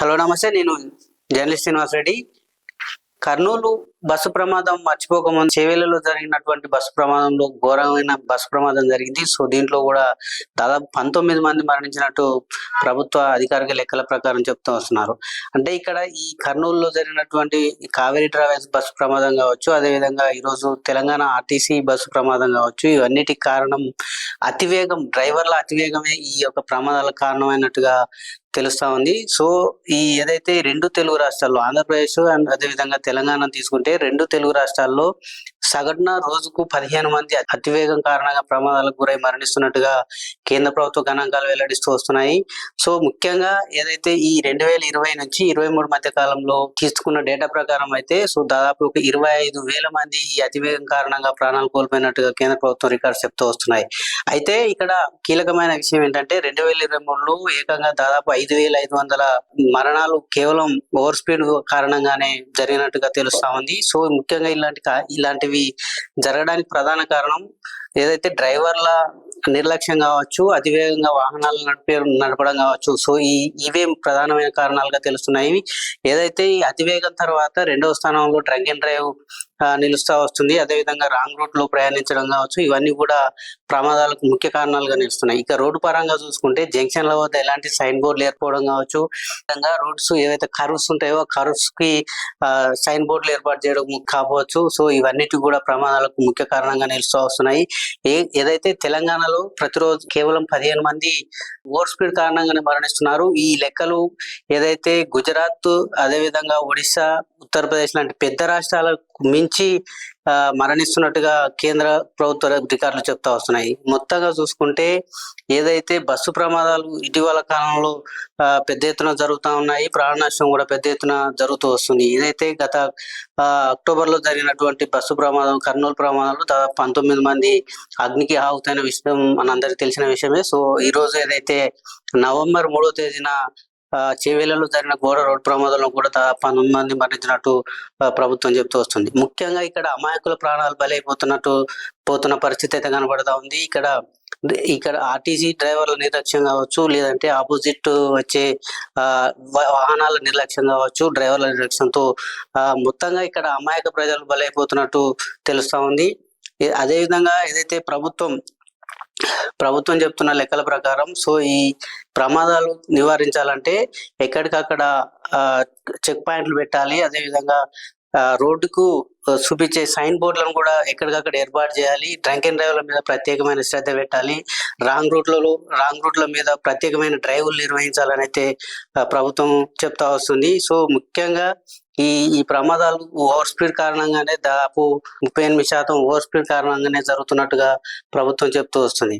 Hello నమస్తే. నేను journalist Srinivas Reddy. Kurnool bus ప్రమాదం మర్చిపోకముందు చేవేలలో జరిగినటువంటి బస్సు ప్రమాదంలో ఘోరమైన బస్సు ప్రమాదం జరిగింది. సో దీంట్లో కూడా దాదాపు పంతొమ్మిది మంది మరణించినట్టు ప్రభుత్వ అధికారిక లెక్కల ప్రకారం చెప్తూ వస్తున్నారు. అంటే ఇక్కడ ఈ కర్నూలులో జరిగినటువంటి కావేరీ ట్రావెల్స్ బస్సు ప్రమాదం కావచ్చు అదేవిధంగా ఈరోజు తెలంగాణ ఆర్టీసీ బస్సు ప్రమాదం కావచ్చు ఇవన్నిటికి కారణం అతివేగం డ్రైవర్ల అతివేగమే ఈ యొక్క ప్రమాదాలకు కారణమైనట్టుగా తెలుస్తా ఉంది. సో ఈ ఏదైతే రెండు తెలుగు రాష్ట్రాల్లో ఆంధ్రప్రదేశ్ అండ్ అదేవిధంగా తెలంగాణ తీసుకుంటే రెండు తెలుగు రాష్ట్రాల్లో సగటున రోజుకు పదిహేను మంది అతివేగం కారణంగా ప్రమాదాలకు గురై మరణిస్తున్నట్టుగా కేంద్ర ప్రభుత్వ గణాంకాలు వెల్లడిస్తూ వస్తున్నాయి. సో ముఖ్యంగా ఏదైతే ఈ రెండు వేల ఇరవై నుంచి ఇరవై మూడు మధ్య కాలంలో తీసుకున్న డేటా ప్రకారం అయితే సో దాదాపు ఒక ఇరవై ఐదు వేల మంది ఈ అతివేగం కారణంగా ప్రాణాలు కోల్పోయినట్టుగా కేంద్ర ప్రభుత్వం రికార్డ్స్ చెప్తూ వస్తున్నాయి. అయితే ఇక్కడ కీలకమైన విషయం ఏంటంటే రెండు వేల ఇరవై మూడులో ఏకంగా దాదాపు ఐదు వేల ఐదు వందల మరణాలు కేవలం ఓవర్ స్పీడ్ కారణంగానే జరిగినట్టుగా తెలుస్తా ఉంది. సో ముఖ్యంగా ఇలాంటి ఇలాంటివి ఇవి జరగడానికి ప్రధాన కారణం ఏదైతే డ్రైవర్ల నిర్లక్ష్యం కావచ్చు అతివేగంగా వాహనాలు నడిపే నడపడం కావచ్చు. సో ఈ ఇవే ప్రధానమైన కారణాలుగా తెలుస్తున్నాయి. ఏదైతే ఈ అతివేగం తర్వాత రెండవ స్థానంలో డ్రంక్ అండ్ డ్రైవ్ ఆ, నిలుస్తా వస్తుంది. అదేవిధంగా రాంగ్ రూట్లో ప్రయాణించడం కావచ్చు. ఇవన్నీ కూడా ప్రమాదాలకు ముఖ్య కారణాలుగా నిలుస్తున్నాయి. ఇక రోడ్డు పరంగా చూసుకుంటే జంక్షన్ల వద్ద ఎలాంటి సైన్ బోర్డులు ఏర్పడడం కావచ్చు. విధంగా రోడ్స్ ఏవైతే కర్వ్స్ ఉంటాయో కర్వ్స్కి సైన్ బోర్డులు ఏర్పాటు చేయడం కావచ్చు సో ఇవన్నిటి కూడా ప్రమాదాలకు ముఖ్య కారణంగా నిలుస్తూ వస్తున్నాయి. ఏదైతే తెలంగాణ తెలంగాణలో ప్రతిరోజు కేవలం పదిహేను మంది ఓవర్ స్పీడ్ కారణంగానే మరణిస్తున్నారు. ఈ లెక్కలు ఏదైతే గుజరాత్ అదేవిధంగా ఒడిశా ఉత్తరప్రదేశ్ లాంటి పెద్ద రాష్ట్రాలకు మించి ఆ, మరణిస్తున్నట్టుగా కేంద్ర ప్రభుత్వ రికార్డులు చెప్తా వస్తున్నాయి. మొత్తంగా చూసుకుంటే ఏదైతే బస్సు ప్రమాదాలు ఇటీవల కాలంలో ఆ, పెద్ద ఎత్తున జరుగుతూ ఉన్నాయి ప్రాణ నష్టం కూడా పెద్ద ఎత్తున జరుగుతూ వస్తుంది. ఏదైతే గత అక్టోబర్లో జరిగినటువంటి బస్సు ప్రమాదం కర్నూలు ప్రమాదంలో దాదాపు పంతొమ్మిది మంది అగ్నికి ఆహుతైన విషయం మనందరికి తెలిసిన విషయమే. సో ఈ రోజు ఏదైతే నవంబర్ మూడో తేదీన చేవేళ్ళలో జరిగిన ఘోర రోడ్డు ప్రమాదంలో కూడా పంతొమ్మిది మంది మరణించినట్టు ప్రభుత్వం చెప్తూ వస్తుంది. ముఖ్యంగా ఇక్కడ అమాయకుల ప్రాణాలు బలైపోతున్నట్టు పోతున్న పరిస్థితి అయితే కనబడతా ఉంది. ఇక్కడ ఇక్కడ ఆర్టీసీ డ్రైవర్ల నిర్లక్ష్యం కావచ్చు లేదంటే ఆపోజిట్ వచ్చే ఆ, వాహనాల నిర్లక్ష్యం కావచ్చు డ్రైవర్ల నిర్లక్ష్యంతో ఆ, మొత్తంగా ఇక్కడ అమాయక ప్రజలు బలైపోతున్నట్టు తెలుస్తా ఉంది. అదేవిధంగా ఏదైతే ప్రభుత్వం ప్రభుత్వం చెప్తున్న లెక్కల ప్రకారం సో ఈ ప్రమాదాలు నివారించాలంటే ఎక్కడికక్కడ ఆ, చెక్ పాయింట్లు పెట్టాలి. అదేవిధంగా రోడ్డుకు చూపించే సైన్ బోర్డులను కూడా ఎక్కడికక్కడ ఏర్పాటు చేయాలి. డ్రంక్ అండ్ డ్రైవ్ల మీద ప్రత్యేకమైన శ్రద్ధ పెట్టాలి. రాంగ్ రూట్లలో రాంగ్ రూట్ల మీద ప్రత్యేకమైన డ్రైవ్లు నిర్వహించాలని అయితే ప్రభుత్వం చెప్తా వస్తుంది. సో ముఖ్యంగా ఈ ఈ ప్రమాదాలు ఓవర్ స్పీడ్ కారణంగానే దాదాపు ముప్పై ఎనిమిది శాతం ఓవర్ స్పీడ్ కారణంగానే జరుగుతున్నట్టుగా ప్రభుత్వం చెప్తూ వస్తుంది.